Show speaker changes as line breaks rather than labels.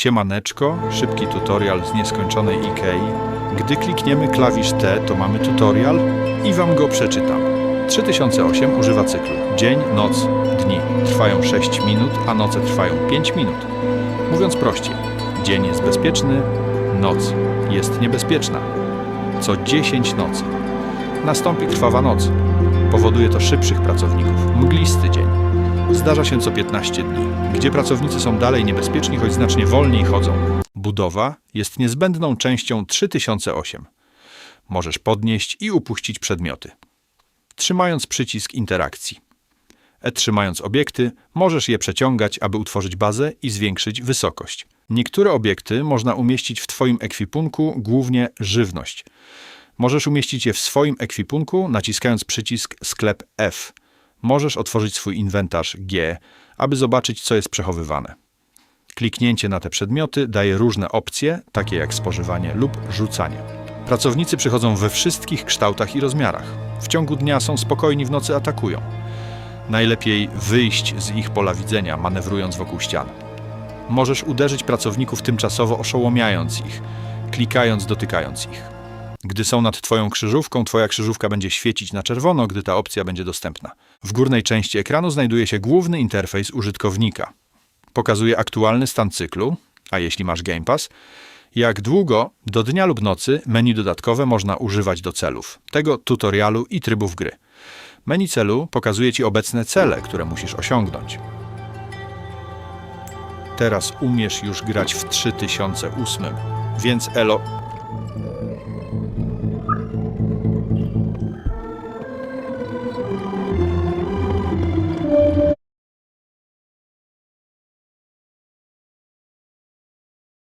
Siemaneczko, szybki tutorial z nieskończonej Ikei. Gdy klikniemy klawisz T, to mamy tutorial i Wam go przeczytam. 3008 używa cyklu dzień, noc, dni. Trwają 6 minut, a noce trwają 5 minut. Mówiąc prościej, dzień jest bezpieczny, noc jest niebezpieczna. Co 10 nocy. Nastąpi krwawa noc. Powoduje to szybszych pracowników, mglisty dzień. Zdarza się co 15 dni, gdzie pracownicy są dalej niebezpieczni, choć znacznie wolniej chodzą. Budowa jest niezbędną częścią 3008. Możesz podnieść i upuścić przedmioty. Trzymając przycisk interakcji. E trzymając obiekty, możesz je przeciągać, aby utworzyć bazę i zwiększyć wysokość. Niektóre obiekty można umieścić w Twoim ekwipunku, głównie żywność. Możesz umieścić je w swoim ekwipunku, naciskając przycisk sklep F. Możesz otworzyć swój inwentarz G, aby zobaczyć, co jest przechowywane. Kliknięcie na te przedmioty daje różne opcje, takie jak spożywanie lub rzucanie. Pracownicy przychodzą we wszystkich kształtach i rozmiarach. W ciągu dnia są spokojni, w nocy atakują. Najlepiej wyjść z ich pola widzenia, manewrując wokół ścian. Możesz uderzyć pracowników tymczasowo oszołomiając ich, klikając, dotykając ich. Gdy są nad Twoją krzyżówką, Twoja krzyżówka będzie świecić na czerwono, gdy ta opcja będzie dostępna. W górnej części ekranu znajduje się główny interfejs użytkownika. Pokazuje aktualny stan cyklu, a jeśli masz Game Pass, jak długo do dnia lub nocy menu dodatkowe można używać do celów, tego tutorialu i trybów gry. Menu celu pokazuje Ci obecne cele, które musisz osiągnąć. Teraz umiesz już grać w 3008, więc Elo